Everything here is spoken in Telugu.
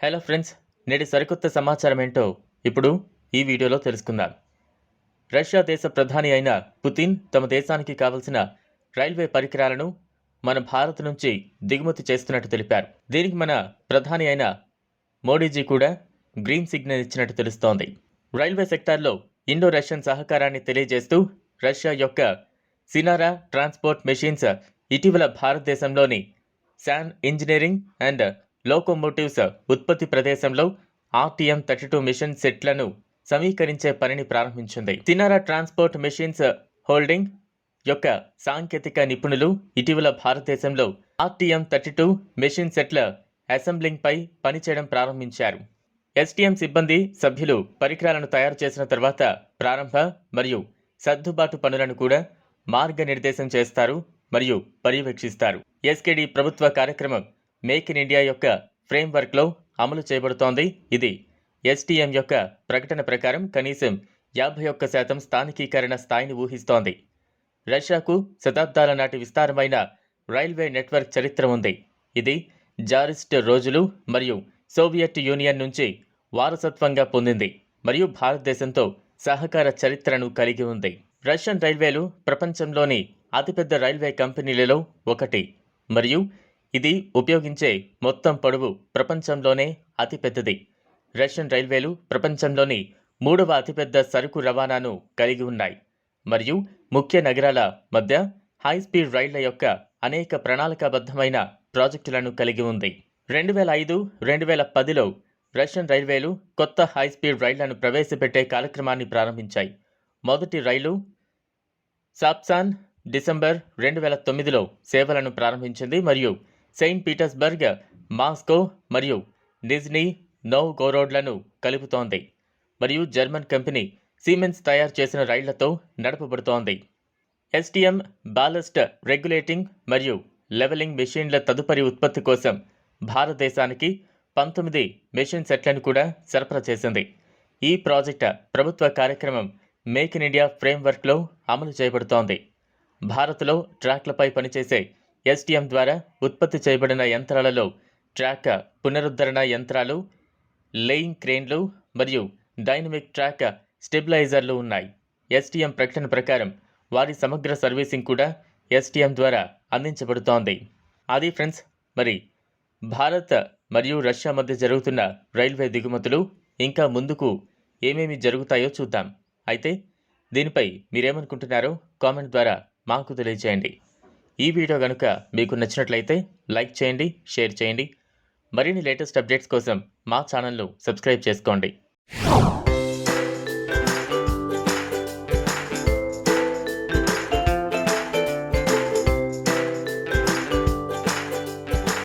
హలో ఫ్రెండ్స్ నేటి సరికొత్త సమాచారం ఏంటో ఇప్పుడు ఈ వీడియోలో తెలుసుకుందాం. రష్యా దేశ ప్రధాని అయిన పుతిన్ తమ దేశానికి కావలసిన రైల్వే పరికరాలను మన భారత్ నుంచి దిగుమతి చేస్తున్నట్టు తెలిపారు. దీనికి మన ప్రధాని అయిన మోడీజీ కూడా గ్రీన్ సిగ్నల్ ఇచ్చినట్టు తెలుస్తోంది. రైల్వే సెక్టార్లో ఇండో రష్యన్ సహకారాన్ని తెలియజేస్తూ రష్యా యొక్క సినారా ట్రాన్స్పోర్ట్ మెషిన్స్ ఇటీవల భారతదేశంలోని శాన్ ఇంజనీరింగ్ అండ్ లోకోమోటివ్స్ ఉత్పత్తి ప్రదేశంలో ఆర్టీఎం థర్టీ టూ మిషన్ సెట్లను సమీకరించే పనిని ప్రారంభించింది. తినారా ట్రాన్స్పోర్ట్ మిషన్స్ హోల్డింగ్ యొక్క సాంకేతిక నిపుణులు ఇటీవల భారతదేశంలో ఆర్టీఎం థర్టీ టూ మెషిన్ సెట్ల అసెంబ్లింగ్పై పనిచేయడం ప్రారంభించారు. ఎస్టీఎం సిబ్బంది సభ్యులు పరికరాలను తయారు చేసిన తర్వాత ప్రారంభ మరియు సర్దుబాటు పనులను కూడా మార్గనిర్దేశం చేస్తారు. మరియు పర్యవేక్షిస్తారు. ఎస్కేడి ప్రభుత్వ కార్యక్రమం మేక్ ఇన్ ఇండియా యొక్క ఫ్రేమ్వర్క్లో అమలు చేయబడుతోంది. ఇది ఎస్టీఎం యొక్క ప్రకటన ప్రకారం కనీసం యాభై ఒక్క శాతం స్థానికీకరణ స్థాయిని ఊహిస్తోంది. రష్యాకు శతాబ్దాల నాటి విస్తారమైన రైల్వే నెట్వర్క్ చరిత్ర ఉంది. ఇది జారిస్ట్ రోజులు మరియు సోవియట్ యూనియన్ నుంచి వారసత్వంగా పొందింది మరియు భారతదేశంతో సహకార చరిత్రను కలిగి ఉంది. రష్యన్ రైల్వేలు ప్రపంచంలోని అతిపెద్ద రైల్వే కంపెనీలలో ఒకటి. మరియు ఇది ఉపయోగించే మొత్తం పొడవు ప్రపంచంలోనే అతిపెద్దది. రష్యన్ రైల్వేలు ప్రపంచంలోని మూడవ అతిపెద్ద సరుకు రవాణాను కలిగి ఉన్నాయి. మరియు ముఖ్య నగరాల మధ్య హై స్పీడ్ రైళ్ళ యొక్క అనేక ప్రణాళికాబద్ధమైన ప్రాజెక్టులను కలిగి ఉంది. రెండు వేల ఐదు రెండు వేల పదిలో రష్యన్ రైల్వేలు కొత్త హై స్పీడ్ రైళ్ళను ప్రవేశపెట్టే కార్యక్రమాన్ని ప్రారంభించాయి. మొదటి రైలు సాప్సాన్ డిసెంబర్ రెండు వేల తొమ్మిదిలో సేవలను ప్రారంభించింది మరియు సెయింట్ పీటర్స్బర్గ్ మాస్కో మరియు నిజ్నీ నోవ్గోరోడ్లను కలుపుతోంది మరియు జర్మన్ కంపెనీ సీమెన్స్ తయారు చేసిన రైళ్ళతో నడపబడుతోంది. ఎస్టీఎం బాలస్ట్ రెగ్యులేటింగ్ మరియు లెవెలింగ్ మెషిన్ల తదుపరి ఉత్పత్తి కోసం భారతదేశానికి పంతొమ్మిది మెషిన్ సెట్లను కూడా సరఫరా చేసింది. ఈ ప్రాజెక్ట్ ప్రభుత్వ కార్యక్రమం మేక్ ఇన్ ఇండియా ఫ్రేమ్వర్క్లో అమలు చేయబడుతోంది. భారత్లో ట్రాక్లపై పనిచేసే ఎస్టీఎం ద్వారా ఉత్పత్తి చేయబడిన యంత్రాలలో ట్రాక్ పునరుద్ధరణ యంత్రాలు లేయింగ్ క్రేన్లు మరియు డైనమిక్ ట్రాక్ స్టెబిలైజర్లు ఉన్నాయి. ఎస్టీఎం ప్రకటన ప్రకారం వారి సమగ్ర సర్వీసింగ్ కూడా ఎస్టీఎం ద్వారా అందించబడుతోంది. అది ఫ్రెండ్స్ మరి భారత్ మరియు రష్యా మధ్య జరుగుతున్న రైల్వే దిగుమతులు ఇంకా ముందుకు ఏమేమి జరుగుతాయో చూద్దాం. అయితే దీనిపై మీరేమనుకుంటున్నారో కామెంట్ ద్వారా మాకు తెలియజేయండి. ఈ వీడియో కనుక మీకు నచ్చినట్లయితే లైక్ చేయండి షేర్ చేయండి. మరిన్ని లేటెస్ట్ అప్డేట్స్ కోసం మా ఛానల్ను సబ్స్క్రైబ్ చేసుకోండి.